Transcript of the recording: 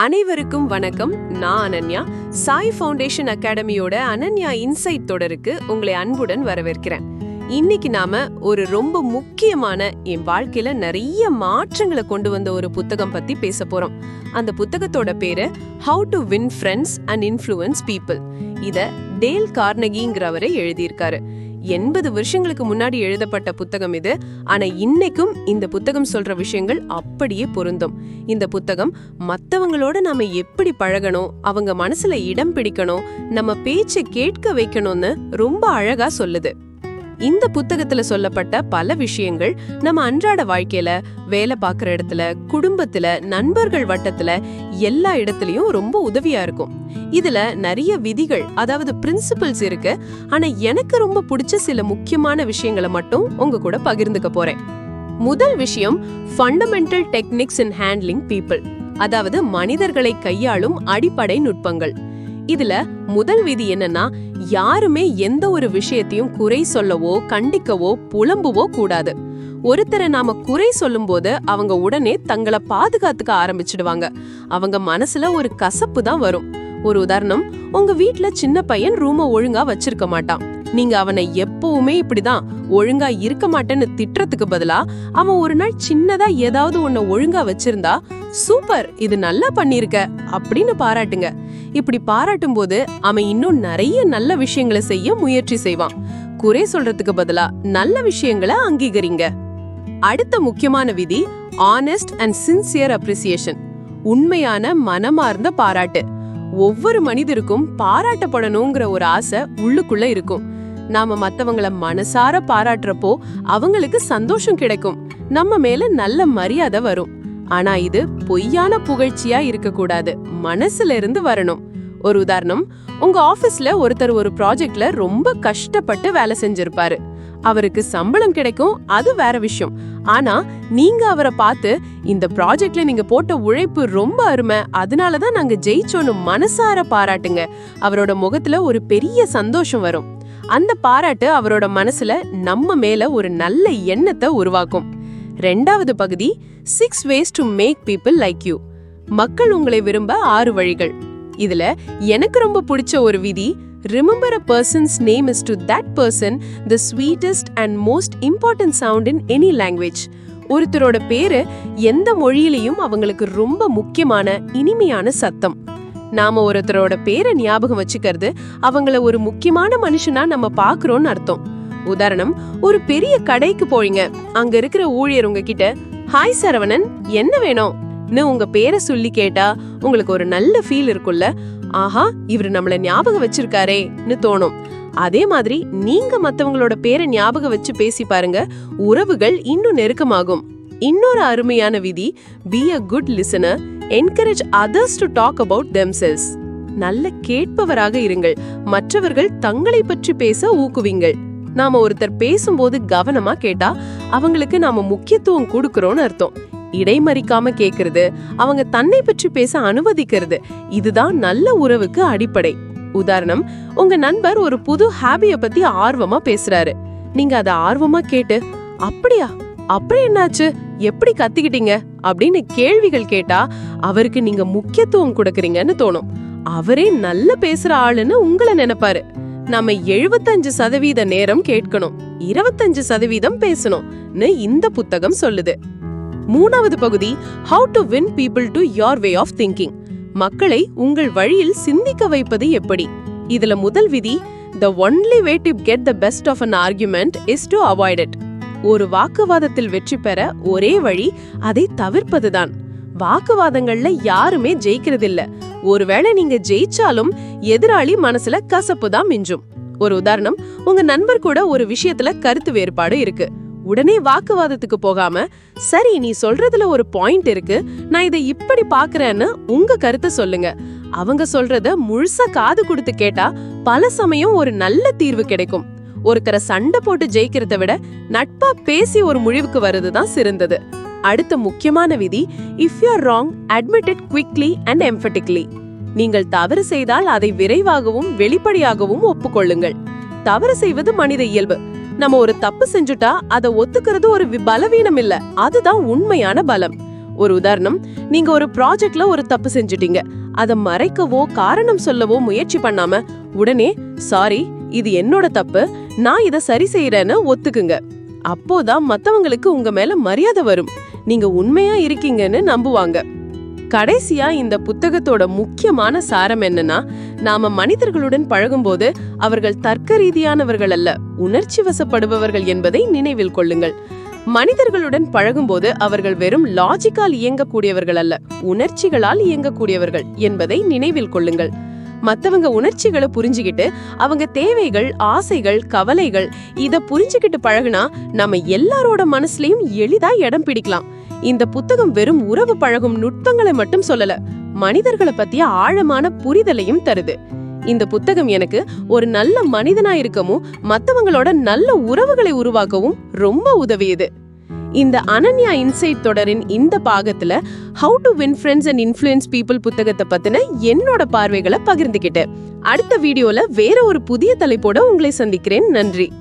அனைவருக்கும் வணக்கம். நான் அனன்யா. சாய் ஃபவுண்டேஷன் அகாடமியோட அனன்யா இன்சைட் தொடருக்கு உங்களை அன்புடன் வரவேற்கிறேன். இன்னைக்கு நாம ஒரு ரொம்ப முக்கியமான என் வாழ்க்கையில நிறைய மாற்றங்களை கொண்டு வந்த ஒரு புத்தகம் பத்தி பேச போறோம். அந்த புத்தகத்தோட பேரு how to win friends and influence people இத டேல் கார்னகிங்கிறவரை எழுதியிருக்காரு. எண்பது வருஷங்களுக்கு முன்னாடி எழுதப்பட்ட புத்தகம் இது. ஆனா இன்னைக்கும் இந்த புத்தகம் சொல்ற விஷயங்கள் அப்படியே பொருந்தும். இந்த புத்தகம் மத்தவங்களோட நாம எப்படி பழகணும் அவங்க மனசுல இடம் பிடிக்கணும் நம்ம பேச்சை கேட்க வைக்கணும்னு ரொம்ப அழகா சொல்லுது. இந்த புத்தகத்துல சொல்லப்பட்ட பல விஷயங்கள் நம்ம அன்றாட வாழ்க்கையில வேலை பார்க்குற இடத்துல குடும்பத்துல நண்பர்கள் வட்டத்துல எல்லா இடத்துலயும் ரொம்ப உதவியா இருக்கும். இதுல நிறைய விதிகள் அதாவது பிரின்சிபல்ஸ் இருக்கு. ஆனா எனக்கு ரொம்ப பிடிச்ச சில முக்கியமான விஷயங்களை மட்டும் உங்க கூட பகிர்ந்துக்க போறேன். முதல் விஷயம் fundamental techniques in handling people அதாவது மனிதர்களை கையாளும் அடிப்படை நுட்பங்கள். இதுல முதல் விதி என்னன்னா யாருமே எந்த ஒரு விஷயத்தையும் குறை சொல்லவோ கண்டிக்கவோ புலம்புவோ கூடாது. ஒருத்தரை நாம குறை சொல்லும் போது அவங்க உடனே தங்களை பாதுகாத்துக்க ஆரம்பிச்சிடுவாங்க. அவங்க மனசுல ஒரு கசப்பு தான் வரும். ஒரு உதாரணம் உங்க வீட்ல சின்ன பையன் ரூம ஒழுங்கா வச்சிருக்க மாட்டான். நீங்க அவனை எப்பவுமே இப்படிதான் ஒழுங்கா இருக்க மாட்டேன்னு திட்டுறதுக்கு பதிலா அவன் ஒரு நாள் சின்னதா ஏதாவது ஒன்ன ஒழுங்கா வச்சிருந்தா சூப்பர் இது நல்லா பண்ணிருக்க அப்படின்னு பாராட்டுங்க. இப்படி பாராட்டும் போது அவன் இன்னும் நிறைய நல்ல விஷயங்களை செய்ய முயற்சி செய்வான். குறை சொல்றதுக்கு பதிலா நல்ல விஷயங்களை அங்கீகரிங்க. அடுத்த முக்கியமான விதி ஆனஸ்ட் அண்ட் சின்சியர் அப்ரிசியேஷன் உண்மையான மனமார்ந்த பாராட்டு. ஒவ்வொரு மனிதருக்கும் பாராட்டப்படணுங்கிற ஒரு ஆசை உள்ளுக்குள்ள இருக்கும். நாம மத்தவங்கள மனசார பாராட்டுறப்போ அவங்களுக்கு சந்தோஷம் கிடைக்கும். நம்ம மேல நல்ல மரியாதை வரும். ஆனா இது பொய்யான புகழ்ச்சியா இருக்கக்கூடாது. மனசுல இருந்து வரணும். ஒரு உதாரணம் உங்க ஆபீஸ்ல ஒருத்தர் ஒரு ப்ராஜெக்ட்ல ரொம்ப கஷ்டப்பட்டு வேலை செஞ்சிருப்பாரு. அவருக்கு சம்பளம் கிடைக்கும் அது வேற விஷயம். ஆனா நீங்க அவரை பார்த்து இந்த ப்ராஜெக்ட்ல நீங்க போட்ட உழைப்பு ரொம்ப அருமை. அதனாலதான் நாங்க ஜெயிச்சோன்னு மனசார பாராட்டுங்க. அவரோட முகத்துல ஒரு பெரிய சந்தோஷம் வரும். அந்த பாராட்டு அவரோட மனசுல நம்ம மேல ஒரு நல்ல எண்ணத்தை உருவாக்கும். ரெண்டாவது பகுதி six ways to make people like you மக்கள் உங்களை விரும்ப ஆறு வழிகள். இதுல எனக்கு ரொம்ப பிடிச்ச ஒரு விதி remember a person's name is to that person the sweetest and most important sound in any language ஒருத்தரோட பேரு எந்த மொழியிலையும் அவங்களுக்கு ரொம்ப முக்கியமான இனிமையான சத்தம். நாம ஒருத்தரோட பேரை ஞாபகம் வச்சுக்கிறது அவங்கள ஒரு முக்கியமான மனுஷனா நம்ம பாக்குறோம்னு அர்த்தம். உதாரணம் ஒரு பெரிய கடைக்கு போறீங்க. அங்க இருக்கிற ஊழியர் உங்ககிட்ட ஹாய் சரவணன் என்ன வேணும்னு உங்க பேரை சொல்லி கேட்டா உங்களுக்கு ஒரு நல்ல ஃபீல் இருக்கும்ல. ஆஹா இவர் நம்மள ஞாபகம் வச்சிருக்காரேன்னு தோணும். அதே மாதிரி நீங்க மத்தவங்களோட பேரை ஞாபகம் வச்சு பேசி பாருங்க உறவுகள் இன்னும் நெருக்கமாகும். இன்னொரு அருமையான விதி be a good listener encourage others to talk about themselves நல்ல கேட்பவராக இருங்கள் மற்றவர்கள் தங்களை பற்றி பேச ஊக்குவிங்கள். நாம ஒருத்தர் பேசும்போது கவனமா கேட்டா அவங்களுக்கு நாம முக்கியத்துவம் கொடுக்கறோம்னு அர்த்தம். இடைமறிக்காம கேக்குறது அவங்க தன்னை பற்றி பேச அனுமதிக்கிறது இதுதான் நல்ல உறவுக்கு அடிப்படை. உதாரணம் உங்க நண்பர் ஒரு புது ஹாபிய பத்தி ஆர்வமா பேசுறாரு. நீங்க அதை ஆர்வமா கேட்டு அப்படியா? அப்புறம் என்னாச்சு? எப்படி கத்துக்கிட்டீங்க? அப்படின்னு கேள்விகள் கேட்டா அவருக்கு நீங்க முக்கியத்துவம் கொடுக்கறீங்கன்னு தோணும். அவரே நல்ல பேசுற ஆளுன்னு உங்களை நினைப்பாரு. நம்ம எழுபத்தஞ்சு சதவீத நேரம் கேட்கணும். இருபத்தஞ்சு சதவீதம் பேசணும்னு இந்த புத்தகம் சொல்லுது. மூணாவது பகுதி how to win people to your way of thinking மக்களை உங்கள் வழியில் சிந்திக்க வைப்பது எப்படி? இதுல முதல் விதி the only way to get the best of an argument is to avoid it ஒரு வாக்குவாதத்தில் வெற்றி பெற ஒரே வழி அதை தவிர்ப்பதுதான். வாக்குவாதங்கள்ல யாருமே ஜெயிக்கிறதில்ல. ஒருவேளை நீங்க ஜெயிச்சாலும் எதிராளி மனசுல கசப்பு தான் மிஞ்சும். ஒரு உதாரணம் உங்க நண்பர் கூட ஒரு விஷயத்துல கருத்து வேறுபாடு இருக்கு. உடனே வாக்குவாதத்துக்கு போகாம சரி நீ சொல்றதுல ஒரு பாயிண்ட் இருக்கு நான் இதை இப்படி பாக்குறேன்னு உங்க கருத்தை சொல்லுங்க. அவங்க சொல்றத முழுசா காது கொடுத்து கேட்டா பல சமயம் ஒரு நல்ல தீர்வு கிடைக்கும். ஒருத்தரை சண்டை போட்டு ஜெயிக்கிறத விட நட்பா பேசி ஒரு முடிவுக்கு வர்றதுதான் சிறந்தது. அடுத்த முக்கியமான விதி if you are wrong admit it quickly and emphatically நீங்கள் தவறு செய்தால் அதை விரைவாகவும் வெளிப்படையாகவும் ஒப்புக்கொள்ளுங்கள். தவறு செய்வது மனித இயல்பு. நம்ம ஒரு தப்பு செஞ்சுட்டா அதை ஒத்துக்கிறது ஒரு பலவீனம் இல்ல. அதுதான் உண்மையான பலம். ஒரு உதாரணம் நீங்க ஒரு ப்ராஜெக்ட்ல ஒரு தப்பு செஞ்சுட்டீங்க. அத மறைக்கவோ காரணம் சொல்லவோ முயற்சி பண்ணாம உடனே சாரி இது என்னோட தப்பு நான் இதை சரி செய்யறேன்னு ஒத்துக்குங்க. அப்போதான் மத்தவங்களுக்கு உங்க மேல மரியாதை வரும். நீங்க உண்மையா இருக்கீங்கன்னு நம்புவாங்க. கடைசியா இந்த புத்தகத்தோட முக்கியமான சாரம் என்னன்னா நாம மனிதர்களுடன் பழகும்போது அவர்கள் தர்க்க ரீதியானவர்கள் அல்ல உணர்ச்சி வசப்படுபவர்கள் என்பதை நினைவில் கொள்ளுங்கள். மனிதர்களுடன் பழகும்போது அவர்கள் வெறும் லாஜிக்கால் இயங்கக்கூடியவர்கள் அல்ல உணர்ச்சிகளால் இயங்கக்கூடியவர்கள் என்பதை நினைவில் கொள்ளுங்கள். மத்தவங்க உணர்ச்சிகளை புரிஞ்சுக்கிட்டு அவங்க தேவைகள் ஆசைகள் கவலைகள் இத புரிஞ்சுக்கிட்டு பழகுனா நம்ம எல்லாரோட மனசுலயும் எளிதா இடம் பிடிக்கலாம். இந்த புத்தகம் வெறும் உறவு பழகும் நுட்பங்களை மட்டும் சொல்லல மனிதர்களை பத்திய ஆழமான புரிதலையும் தருது. இந்த புத்தகம் எனக்கு ஒரு நல்ல மனிதனா இருக்கவும் மத்தவங்களோட நல்ல உறவுகளை உருவாக்கவும் ரொம்ப உதவியது. இந்த அனன்யா இன்சைட் தொடரின் இந்த பாகத்துல how to win friends and influence people புத்தகத்தை பத்தின என்னோட பார்வைகளை பகிர்ந்துக்கிட்டேன் அடுத்த வீடியோல வேற ஒரு புதிய தலைப்போட உங்களை சந்திக்கிறேன். நன்றி.